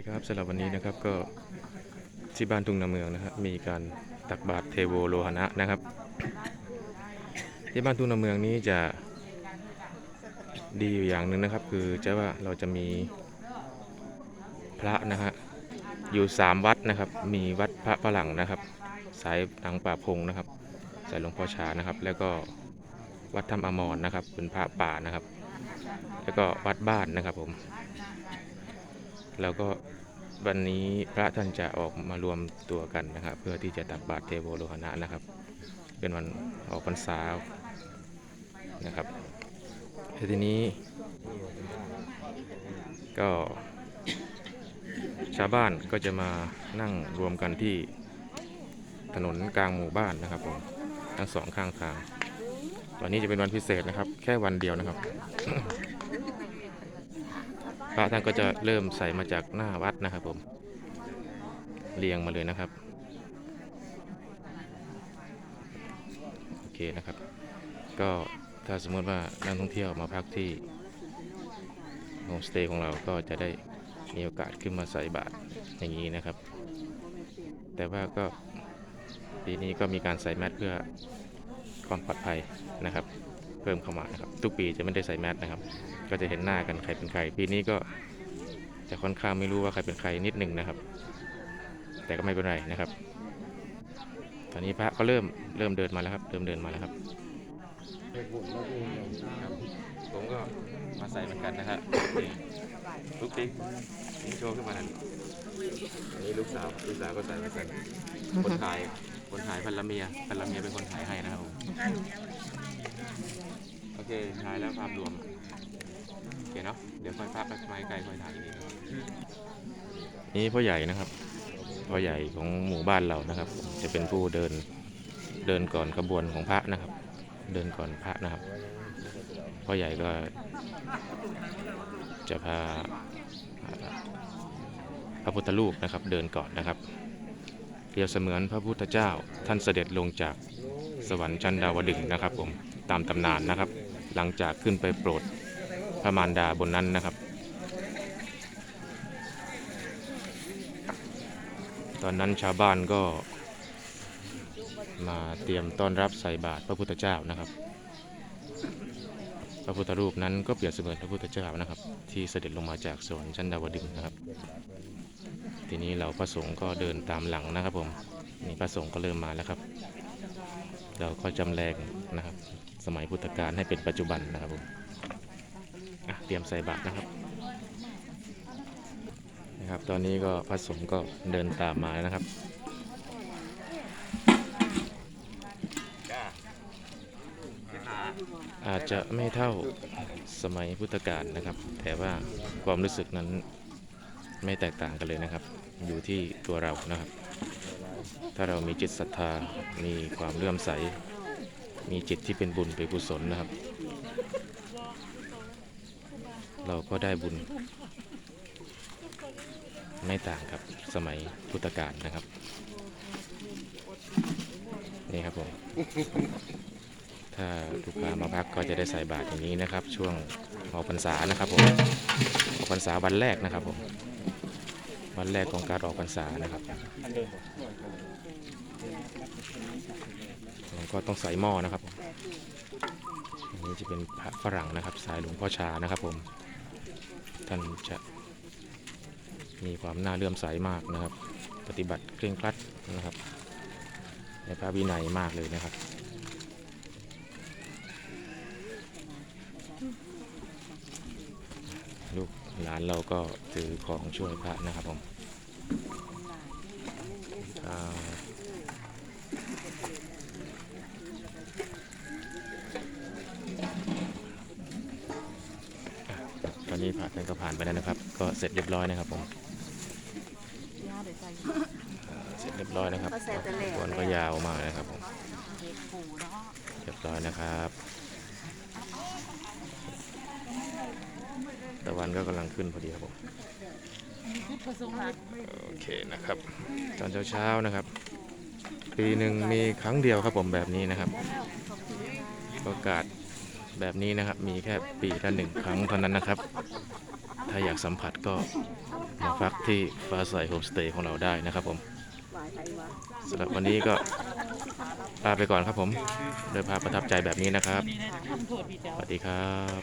ดีครับสำหรับวันนี้นะครับก็ที่บ้านทุ่งนาเมืองนะครับมีการตักบาตรเทโวโลหณะนะครับ ที่บ้านทุ่งนาเมืองนี้จะดีอยู่อย่างหนึ่งนะครับ คือจะว่าเราจะมีพระนะฮะอยู่สามวัดนะครับ มีวัดพระฝรั่งนะครับ สายหนังป่าพงนะครับสายหลวงพ่อชานะครับ แล้วก็วัดธรรมอมรนะครับเป็นพระป่านะครับ แล้วก็วัดบ้านนะครับผม แล้วก็วันนี้พระท่านจะออกมารวมตัวกันนะครับ เพื่อที่จะตักบาตรเทโวโลหณะนะครับ เป็นวันออกพรรษานะครับทีนี้ก็ชาวบ้านก็จะมานั่งรวมกันที่ถนนกลางหมู่บ้านนะครับผมทั้งสองข้างทาง วันนี้จะเป็นวันพิเศษนะครับ แค่วันเดียวนะครับ ระท่านก็จะเริ่มใส่มาจากหน้าวัดนะครับผม เรียงมาเลยนะครับ โอเคนะครับ ก็ถ้าสมมติว่านักท่องเที่ยวมาพักที่โฮมสเตย์ของเราก็จะได้มีโอกาสขึ้นมาใส่บาตรอย่างนี้นะครับ แต่ว่าก็ปีนี้ก็มีการใส่แมสเพื่อความปลอดภัยนะครับ เพิ่มเข้ามานะครับทุกปีจะไม่ได้ใส่แมสนะครับ ก็จะเห็นหน้ากันใครเป็นใคร ปีนี้ก็จะค่อนข้างไม่รู้ว่าใครเป็นใครนิดหนึ่งนะครับ แต่ก็ไม่เป็นไรนะครับ ตอนนี้พระก็เริ่มเริ่มเดินมาแล้วครับ เริ่มเดินมาแล้วครับผมก็มาใส่เหมือนกันนะฮะนี่ลูกติ๊กนี่โชว์ขึ้นมานั้นอันนี้ลูกสาวลูกสาวก็ใส่เหมือนกันคนถ่ายคนถ่ายพันละเมียพันละเมียเป็นคนถ่ายให้นะครับ โอเคถ่ายแล้วภาพรวมโอเคเนาะเดี๋ยวค่อยภาพไปไม้ไกลค่อยถ่ายอีกทีนี่พ่อใหญ่นะครับพ่อใหญ่ของหมู่บ้านเรานะครับ จะเป็นผู้เดินเดินก่อนขบวนของพระนะครับ เดินก่อนพระนะครับพ่อใหญ่ก็จะพาพระพุทธรูปนะครับเดินก่อนนะครับเปรียบเสมือนพระพุทธเจ้าท่านเสด็จลงจากสวรรค์ชั้นดาวดึงนะครับผม ตามตำนานนะครับ หลังจากขึ้นไปโปรดพระมารดาบนนั้นนะครับ ตอนนั้นชาวบ้านก็มาเตรียมต้อนรับใส่บาตรพระพุทธเจ้านะครับ พระพุทธรูปนั้นก็เปรียบเสมือนพระพุทธเจ้านะครับ ที่เสด็จลงมาจากสวรรค์ชั้นดาวดึงนะครับ ทีนี้เราพระสงฆ์ก็เดินตามหลังนะครับผมนี่พระสงฆ์ก็เริ่มมาแล้วครับ เราก็จำแรงนะครับ สมัยพุทธกาลให้เป็นปัจจุบันนะครับผมเตรียมใส่บาตรนะครับนะครับ ตอนนี้ก็พระสงฆ์ก็เดินตามมาแล้วนะครับอาจจะไม่เท่าสมัยพุทธกาลนะครับ แต่ว่าความรู้สึกนั้นไม่แตกต่างกันเลยนะครับ อยู่ที่ตัวเรานะครับ ถ้าเรามีจิตศรัทธา มีความเลื่อมใส มีจิตที่เป็นบุญเป็นกุศลนะครับ เราก็ได้บุญ ไม่ต่างกับสมัยพุทธกาลนะครับ นี่ครับผม ถ้าลูกค้ามาพักก็จะได้ใส่บาตรอย่างนี้นะครับ ช่วงออกพรรษานะครับผมออกพรรษาวันแรกนะครับผมวันแรกของการออกพรรษานะครับ ก็ต้องใส่หม้อนะครับอันนี้จะเป็นพระฝรั่งนะครับ สายหลวงพ่อชานะครับผม ท่านจะมีความน่าเลื่อมใสมากนะครับ ปฏิบัติเคร่งครัดนะครับ ในพระวินัยมากเลยนะครับลูกหลานเราก็ถือของช่วยพระนะครับผมอ่าต อนนี้พระท่านก็ผ่านไปแล้วนะครับ ก็เสร็จเรียบร้อยนะครับผมเสร็จเรียบร้อยนะครับควรก็ยาวมากนะครับผมเรียบร้อยนะครับตะวันก็กำลังขึ้นพอดีครับผมโอเคนะครับ ตอนเช้าๆนะครับ ปีหนึ่งมีครั้งเดียวครับผมแบบนี้นะครับ โอกาส แบบนี้นะครับมีแค่ปีละหนึ่งครั้งเท่านั้นนะครับ ถ้าอยากสัมผัสก็มาพักที่ฟ้าใสโฮมสเตย์ของเราได้นะครับผมสำหรับวันนี้ก็ลาไปก่อนครับผมโดยภาพประทับใจแบบนี้นะครับ สวัสดีครับ